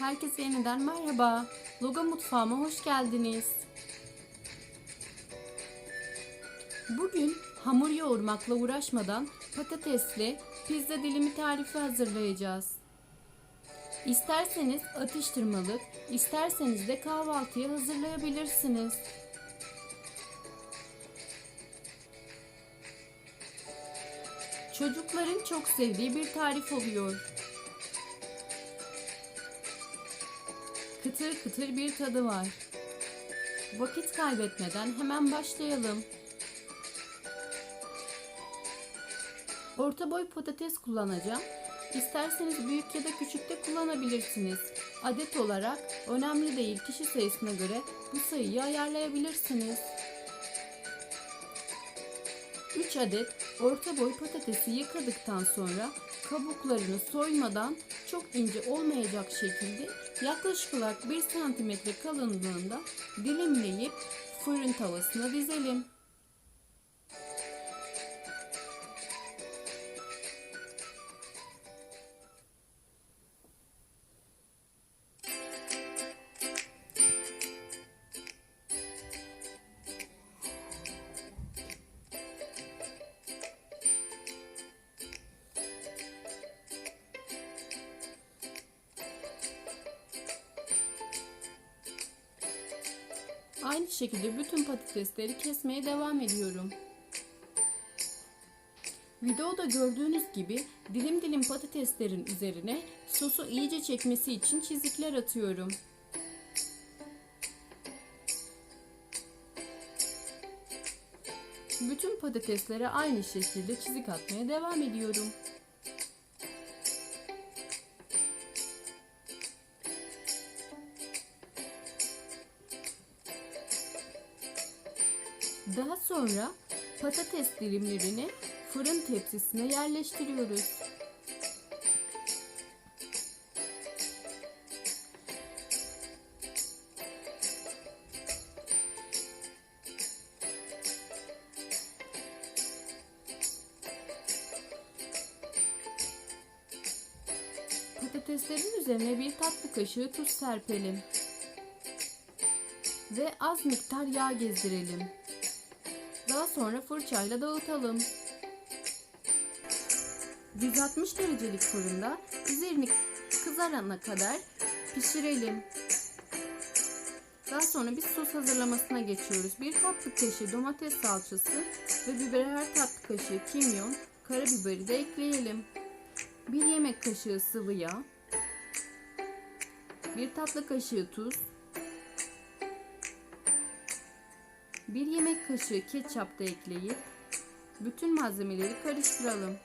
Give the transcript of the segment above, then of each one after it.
Herkese yeniden merhaba. Loga mutfağıma hoş geldiniz. Bugün hamur yoğurmakla uğraşmadan patatesli pizza dilimi tarifi hazırlayacağız. İsterseniz atıştırmalık, isterseniz de kahvaltıya hazırlayabilirsiniz. Çocukların çok sevdiği bir tarif oluyor. Kıtır kıtır bir tadı var. Vakit kaybetmeden hemen başlayalım. Orta boy patates kullanacağım. İsterseniz büyük ya da küçük de kullanabilirsiniz. Adet olarak önemli değil kişi sayısına göre bu sayıyı ayarlayabilirsiniz. 3 adet orta boy patatesi yıkadıktan sonra kabuklarını soymadan çok ince olmayacak şekilde yaklaşık olarak 1 cm kalınlığında dilimleyip fırın tavasına dizelim. Aynı şekilde bütün patatesleri kesmeye devam ediyorum. Videoda gördüğünüz gibi dilim dilim patateslerin üzerine sosu iyice çekmesi için çizikler atıyorum. Bütün patateslere aynı şekilde çizik atmaya devam ediyorum. Daha sonra patates dilimlerini fırın tepsisine yerleştiriyoruz. Patateslerin üzerine bir tatlı kaşığı tuz serpelim. Ve az miktar yağ gezdirelim. Daha sonra fırçayla dağıtalım. 160 derecelik fırında üzerini kızarana kadar pişirelim. Daha sonra bir sos hazırlamasına geçiyoruz. Bir tatlı kaşığı domates salçası ve birer tatlı kaşığı kimyon, karabiberi de ekleyelim. Bir yemek kaşığı sıvı yağ, bir tatlı kaşığı tuz, bir yemek kaşığı ketçap da ekleyip bütün malzemeleri karıştıralım.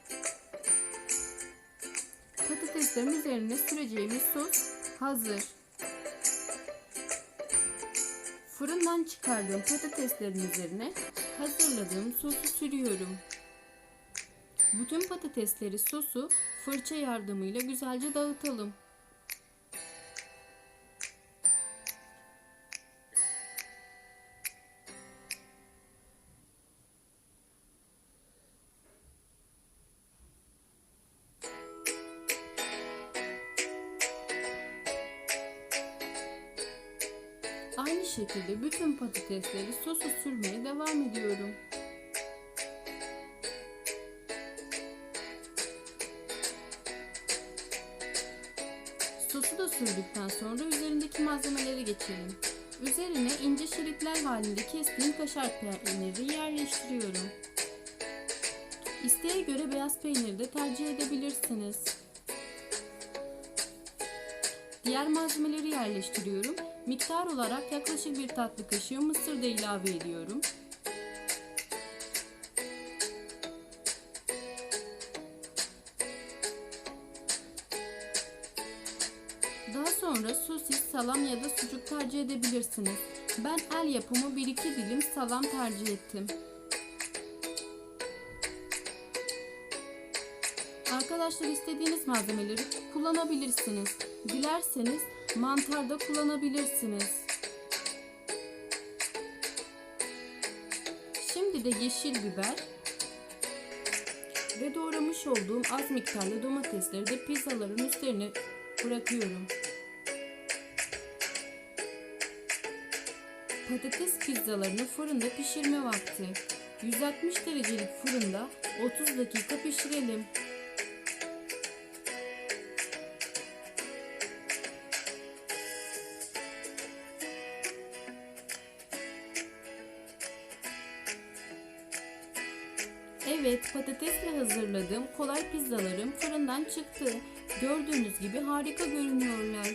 Patateslerin üzerine süreceğimiz sos hazır. Fırından çıkardığım patateslerin üzerine hazırladığım sosu sürüyorum. Bütün patatesleri sosu fırça yardımıyla güzelce dağıtalım. Aynı şekilde bütün patatesleri sosu sürmeye devam ediyorum. Sosu da sürdükten sonra üzerindeki malzemeleri geçelim. Üzerine ince şeritler halinde kestiğim kaşar peyniri yerleştiriyorum. İsteğe göre beyaz peyniri de tercih edebilirsiniz. Diğer malzemeleri yerleştiriyorum. Miktar olarak yaklaşık bir tatlı kaşığı mısır da ilave ediyorum. Daha sonra sosis, salam ya da sucuk tercih edebilirsiniz. Ben el yapımı 1-2 dilim salam tercih ettim. Arkadaşlar istediğiniz malzemeleri kullanabilirsiniz. Dilerseniz Mantar da kullanabilirsiniz. Şimdi de yeşil biber ve doğramış olduğum az miktarda domatesleri de pizzaların üzerine bırakıyorum. Patates pizzalarını fırında pişirme vakti. 160 derecelik fırında 30 dakika pişirelim. Evet, patatesle hazırladığım kolay pizzalarım fırından çıktı. Gördüğünüz gibi harika görünüyorlar.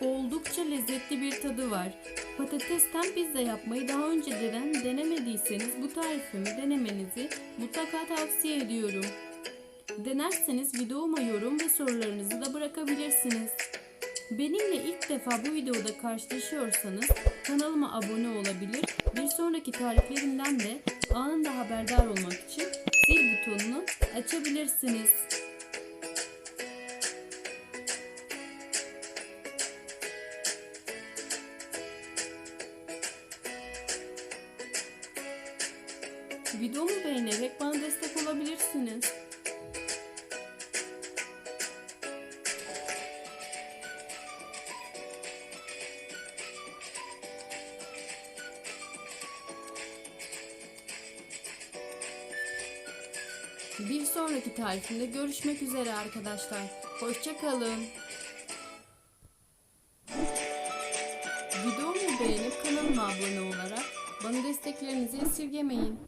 Oldukça lezzetli bir tadı var. Patatesten pizza yapmayı daha önceden denemediyseniz bu tarifimi denemenizi mutlaka tavsiye ediyorum. Denerseniz videoma yorum ve sorularınızı da bırakabilirsiniz. Benimle ilk defa bu videoda karşılaşıyorsanız kanalıma abone olabilir, sonraki tariflerimden de anında haberdar olmak için zil butonunu açabilirsiniz. Videomu beğenerek bana destek olabilirsiniz. Bir sonraki tarifimde görüşmek üzere arkadaşlar. Hoşçakalın. Videomu beğenip kanalıma abone olarak bana desteklerinizi esirgemeyin.